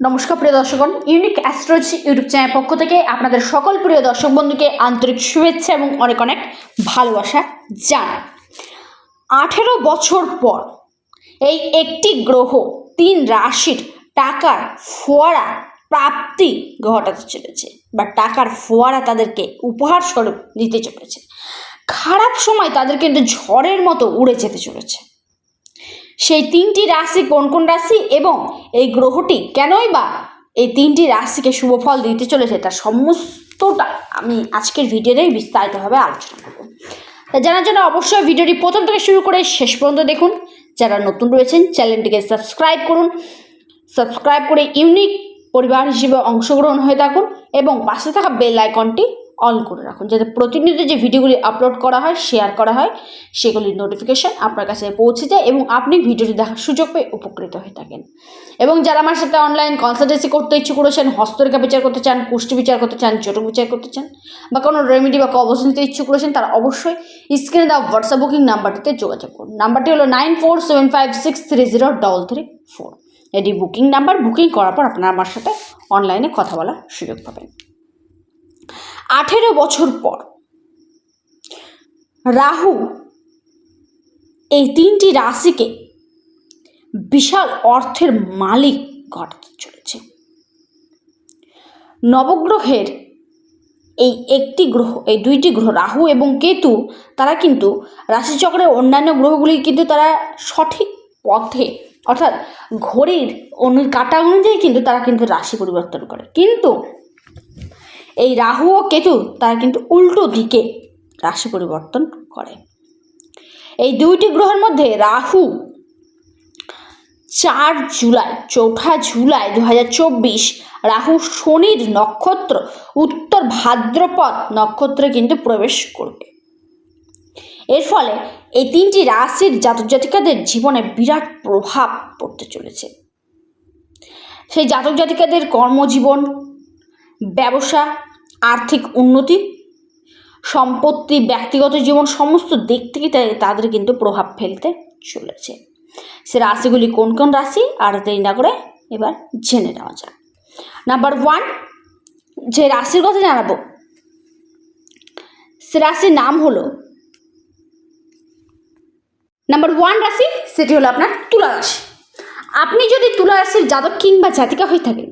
নমস্কার প্রিয় দর্শকগণ ইউনিক অ্যাস্ট্রোলজি ইউটিউব চ্যানেল পক্ষ থেকে আপনাদের সকল প্রিয় দর্শক বন্ধুকে আন্তরিক শুভেচ্ছা এবং অনেক অনেক ভালোবাসা জানাই। আঠেরো বছর পর এই একটি গ্রহ তিন রাশির টাকার ফোয়ারা প্রাপ্তি ঘটাতে চলেছে বা টাকার ফোয়ারা তাদেরকে উপহার স্বরূপ দিতে চলেছে। খারাপ সময় তাদের কিন্তু ঝড়ের মতো উড়ে যেতে চলেছে। সেই তিনটি রাশি কোন কোন রাশি এবং এই গ্রহটি কেনই বা এই তিনটি রাশিকে শুভ ফল দিতে চলেছে তার সমস্তটা আমি আজকের ভিডিওতেই বিস্তারিতভাবে আলোচনা করব। তা জানার জন্য অবশ্যই ভিডিওটি প্রথম থেকে শুরু করে শেষ পর্যন্ত দেখুন। যারা নতুন রয়েছেন, চ্যানেলটিকে সাবস্ক্রাইব করুন। সাবস্ক্রাইব করে ইউনিক পরিবার হিসেবে অংশগ্রহণ হয়ে থাকুন এবং পাশে থাকা বেল আইকনটি অন করে রাখুন, যাতে প্রতিনিয়ত যে ভিডিওগুলি আপলোড করা হয় শেয়ার করা হয়, সেগুলির নোটিফিকেশান আপনার কাছে পৌঁছে যায় এবং আপনি ভিডিওটি দেখার সুযোগ পেয়ে উপকৃত হয়ে থাকেন। এবং যারা আমার সাথে অনলাইন কনসালটেন্সি করতে ইচ্ছুক করেছেন হস্তরেখা বিচার করতে চান পুষ্টি বিচার করতে চান চটক বিচার করতে চান, বা কোনো রেমেডি বা কবচ নিতে ইচ্ছুক করেছেন তারা অবশ্যই স্ক্রিনে দেওয়া হোয়াটসঅ্যাপ বুকিং নাম্বারটিতে যোগাযোগ করুন। নাম্বারটি হলো nine four seven five six three zero double three four এটি বুকিং নাম্বার বুকিং করার পর আপনারা আমার সাথে অনলাইনে কথা বলার সুযোগ পাবেন। আঠেরো বছর পর রাহু এই তিনটি রাশিকে বিশাল অর্থের মালিক ঘটাতে চলেছে। নবগ্রহের এই একটি গ্রহ, এই দুইটি গ্রহ, রাহু এবং কেতু, তারা কিন্তু রাশিচক্রের অন্যান্য গ্রহগুলি কিন্তু তারা সঠিক পথে, অর্থাৎ ঘড়ির অনু, কাটা অনুযায়ী কিন্তু তারা কিন্তু রাশি পরিবর্তন করে। কিন্তু এই রাহু ও কেতু তারা কিন্তু উল্টো দিকে রাশি পরিবর্তন করে। এই দুইটি গ্রহের মধ্যে রাহু চার জুলাই, চৌঠা জুলাই দু হাজার চব্বিশ, রাহু শনির নক্ষত্র, উত্তর ভাদ্রপদ নক্ষত্রে কিন্তু প্রবেশ করবে। এর ফলে এই তিনটি রাশির জাতক জাতিকাদের জীবনে বিরাট প্রভাব পড়তে চলেছে। সেই জাতক জাতিকাদের কর্মজীবন, ব্যবসা আর্থিক উন্নতি, সম্পত্তি, ব্যক্তিগত জীবন, সমস্ত দিক থেকে তাদের কিন্তু প্রভাব ফেলতে চলেছে। সে রাশিগুলি কোন কোন রাশি? আর দেরি না করে এবার জেনে নেওয়া যাক। নাম্বার ওয়ান যে রাশির কথা জানাব, সে রাশির নাম হলো নাম্বার ওয়ান রাশি, সেটি হলো আপনার তুলা রাশি। আপনি যদি তুলা রাশির জাতক কিংবা জাতিকা হয়ে থাকেন,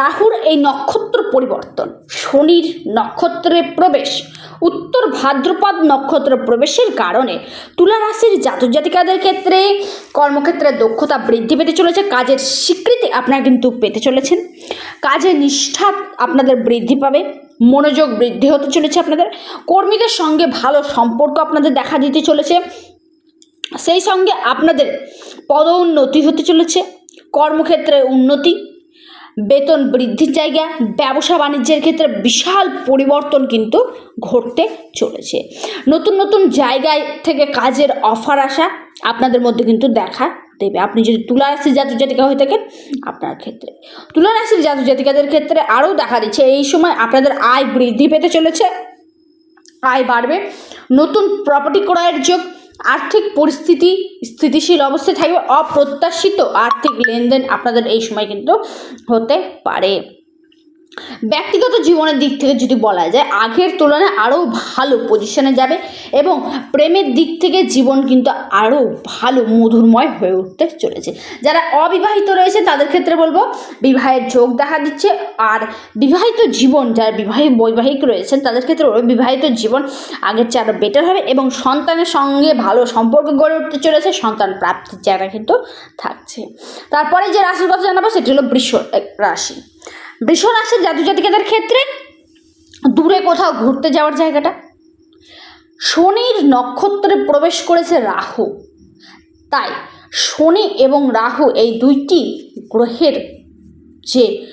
রাহুর এই নক্ষত্র পরিবর্তন। শনির নক্ষত্রে প্রবেশ। উত্তর ভাদ্রপদ নক্ষত্র প্রবেশের কারণে তুলা রাশির জাতক জাতিকাদের ক্ষেত্রে কর্মক্ষেত্রে দক্ষতা বৃদ্ধি পেতে চলেছে। কাজের স্বীকৃতি আপনারা কিন্তু পেতে চলেছেন। কাজে নিষ্ঠা আপনাদের বৃদ্ধি পাবে। মনোযোগ বৃদ্ধি হতে চলেছে আপনাদের। কর্মীদের সঙ্গে ভালো সম্পর্ক আপনাদের দেখা দিতে চলেছে। সেই সঙ্গে আপনাদের পদোন্নতি হতে চলেছে। কর্মক্ষেত্রে উন্নতি বেতন বৃদ্ধির জায়গা, ব্যবসা বাণিজ্যের ক্ষেত্রে বিশাল পরিবর্তন কিন্তু ঘটতে চলেছে। নতুন নতুন জায়গায় থেকে কাজের অফার আসা আপনাদের মধ্যে কিন্তু দেখা দেবে। আপনি যদি তুলা রাশির জাতক জাতিকা হয়ে থাকেন, আপনার ক্ষেত্রে। তুলা রাশির জাতক জাতিকাদের ক্ষেত্রে আরও দেখা দিচ্ছে, এই সময় আপনাদের আয় বৃদ্ধি পেতে চলেছে, আয় বাড়বে। নতুন প্রপার্টি ক্রয়ের যোগ আর্থিক পরিস্থিতি স্থিতিশীল অবস্থায় থাকবে অপ্রত্যাশিত আর্থিক লেনদেন আপনাদের এই সময় কিন্তু হতে পারে। ব্যক্তিগত জীবনের দিক থেকে যদি বলা যায়, আগের তুলনায় আরও ভালো পজিশনে যাবে এবং প্রেমের দিক থেকে জীবন কিন্তু আরও ভালো, মধুরময় হয়ে উঠতে চলেছে। যারা অবিবাহিত রয়েছে, তাদের ক্ষেত্রে বলব, বিবাহের যোগ দেখা দিচ্ছে আর বিবাহিত জীবন, যারা বিবাহিত বৈবাহিক রয়েছেন, তাদের ক্ষেত্রে বিবাহিত জীবন আগের চেয়ে আরও বেটার হবে এবং সন্তানের সঙ্গে ভালো সম্পর্ক গড়ে উঠতে চলেছে, সন্তান প্রাপ্তির জায়গা কিন্তু থাকছে। তারপরে যে রাশির কথা জানাব, সেটি হলো বৃষ রাশি। বৃষ রাশির জাতক জাতিকাদের ক্ষেত্রে। দূরে কোথাও ঘুরতে যাওয়ার জায়গাটা। শনির নক্ষত্রে প্রবেশ করেছে রাহু। তাই শনি এবং রাহু এই দুইটি গ্রহের যে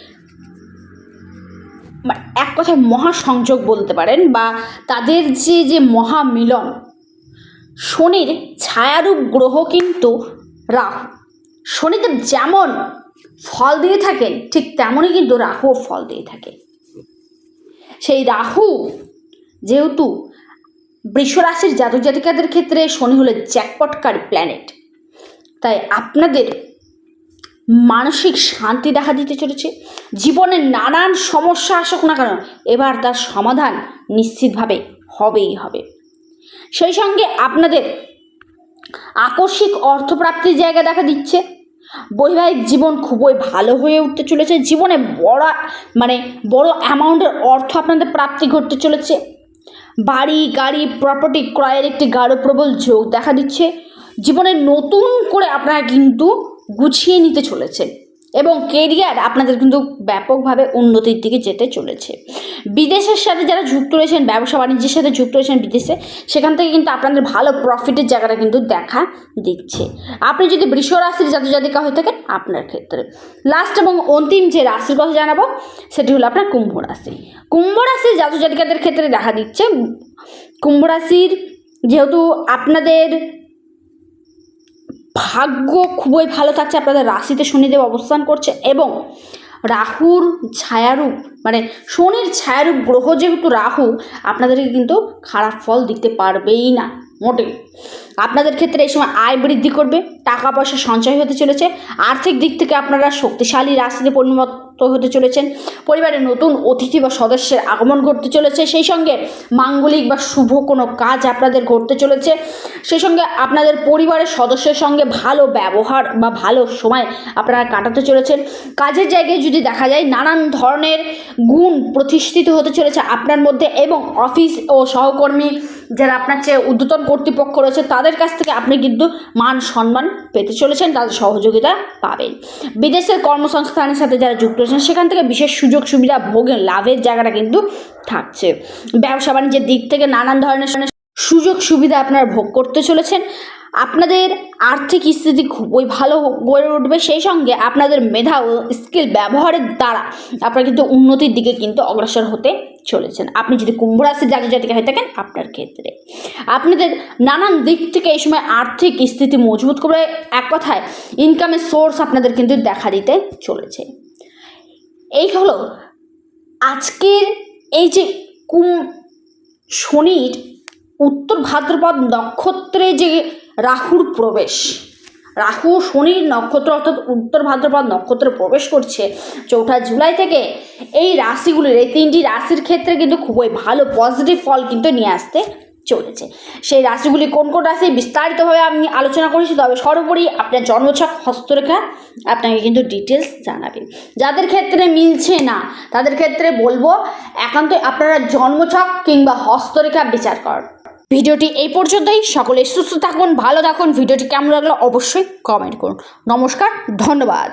এক কথায় মহাসংযোগ বলতে পারেন বা তাদের যে যে মহামিলন, শনির ছায়ারূপ গ্রহ কিন্তু রাহু। শনিদেব যেমন ফল দিয়ে থাকেন ঠিক তেমনই কিন্তু রাহুও ফল দিয়ে থাকে। সেই রাহু যেহেতু বৃষরাশির জাতক জাতিকাদের ক্ষেত্রে শনি হলো জ্যাকপটকার প্ল্যানেট তাই আপনাদের মানসিক শান্তি দেখা দিতে চলেছে, জীবনে নানান সমস্যা আসুক না কেন, এবার তার সমাধান নিশ্চিতভাবে হবেই হবে। সেই সঙ্গে আপনাদের আকস্মিক অর্থপ্রাপ্তির জায়গা দেখা দিচ্ছে বৈবাহিক জীবন খুবই ভালো হয়ে উঠতে চলেছে। জীবনে বড় মানে বড় অ্যামাউন্টের অর্থ আপনাদের প্রাপ্তি ঘটতে চলেছে। বাড়ি, গাড়ি প্রপার্টি ক্রয়ের একটি গাঢ় প্রবল যোগ দেখা দিচ্ছে। জীবনে নতুন করে আপনারা কিন্তু গুছিয়ে নিতে চলেছেন। এবং কেরিয়ার আপনাদের কিন্তু ব্যাপকভাবে উন্নতির দিকে যেতে চলেছে। বিদেশের সাথে যারা যুক্ত রয়েছেন, ব্যবসা বাণিজ্যের সাথে যুক্ত রয়েছেন বিদেশে, সেখান থেকে কিন্তু আপনাদের ভালো প্রফিটের জায়গাটা কিন্তু দেখা দিচ্ছে। আপনি যদি বৃষ রাশির জাতক জাতিকা হয়ে থাকেন, আপনার ক্ষেত্রে। লাস্ট এবং অন্তিম যে রাশির কথা জানাব, সেটি হলো আপনার কুম্ভ রাশি। কুম্ভ রাশির জাতক জাতিকাদের ক্ষেত্রে দেখা দিচ্ছে, কুম্ভ রাশির যেহেতু আপনাদের ভাগ্য খুবই ভালো থাকছে, আপনাদের রাশিতে শনিদেব অবস্থান করছে এবং রাহুর ছায়ারূপ মানে শনির ছায়ারূপ গ্রহ যেহেতু রাহু, আপনাদেরকে কিন্তু খারাপ ফল দিতে পারবেই না মোটে আপনাদের ক্ষেত্রে এই সময় আয় বৃদ্ধি করবে, টাকা পয়সা সঞ্চয় হতে চলেছে, আর্থিক দিক থেকে আপনারা শক্তিশালী রাশিতে পরিণত হতে চলেছেন। পরিবারের নতুন অতিথি বা সদস্যের আগমন ঘটতে চলেছে। সেই সঙ্গে মাঙ্গলিক বা শুভ কোনো কাজ আপনাদের ঘটতে চলেছে। সেই সঙ্গে আপনাদের পরিবারের সদস্যের সঙ্গে ভালো ব্যবহার বা ভালো সময় আপনারা কাটাতে চলেছেন। কাজের জায়গায় যদি দেখা যায় নানান ধরনের গুণ প্রতিষ্ঠিত হতে চলেছে আপনার মধ্যে এবং অফিস ও সহকর্মী যারা আপনার চেয়ে ঊর্ধ্বতন কর্তৃপক্ষ রয়েছে, তাদের কাছ থেকে আপনি কিন্তু মান সম্মান পেতে চলেছেন, তাদের সহযোগিতা পাবেন। বিদেশের কর্মসংস্থানের সাথে যারা যুক্ত রয়েছেন সেখান থেকে বিশেষ সুযোগ সুবিধা ভোগের লাভের জায়গাটা কিন্তু থাকছে। ব্যবসা বাণিজ্যের দিক থেকে নানান ধরনের সুযোগ সুবিধা আপনারা ভোগ করতে চলেছেন। আপনাদের আর্থিক স্থিতি খুবই ভালো গড়ে উঠবে। সেই সঙ্গে আপনাদের মেধা ও স্কিল ব্যবহারের দ্বারা আপনারা কিন্তু উন্নতির দিকে কিন্তু অগ্রসর হতে চলেছেন। আপনি যদি কুম্ভ রাশির জাতি জাতিকা হয়ে থাকেন আপনার ক্ষেত্রে। আপনাদের নানান দিক থেকে এই সময় আর্থিক স্থিতি মজবুত করে এক কথায় ইনকামের সোর্স আপনাদের কিন্তু দেখা দিতে চলেছে। এই হলো আজকের এই যে কুম শনির উত্তর ভাদ্রপদ নক্ষত্রে যে রাহুর প্রবেশ। রাহু শনির নক্ষত্র অর্থাৎ উত্তর ভাদ্রপদ নক্ষত্রে প্রবেশ করছে। চৌঠা জুলাই থেকে এই রাশিগুলির এই তিনটি রাশির ক্ষেত্রে কিন্তু খুবই ভালো পজিটিভ ফল কিন্তু নিয়ে আসতে চলেছে। সেই রাশিগুলি কোন কোন রাশি বিস্তারিতভাবে আমি আলোচনা করেছি, তবে সর্বোপরি আপনার জন্মছক, হস্তরেখা আপনাকে কিন্তু ডিটেলস জানাবে। যাদের ক্ষেত্রে মিলছে না, তাদের ক্ষেত্রে বলব, একান্ত আপনারা জন্মছক কিংবা হস্তরেখা বিচার কর। ভিডিওটি এই পর্যন্তই, সকলে সুস্থ থাকুন, ভালো থাকুন। ভিডিওটি কেমন লাগল অবশ্যই কমেন্ট করুন। নমস্কার, ধন্যবাদ।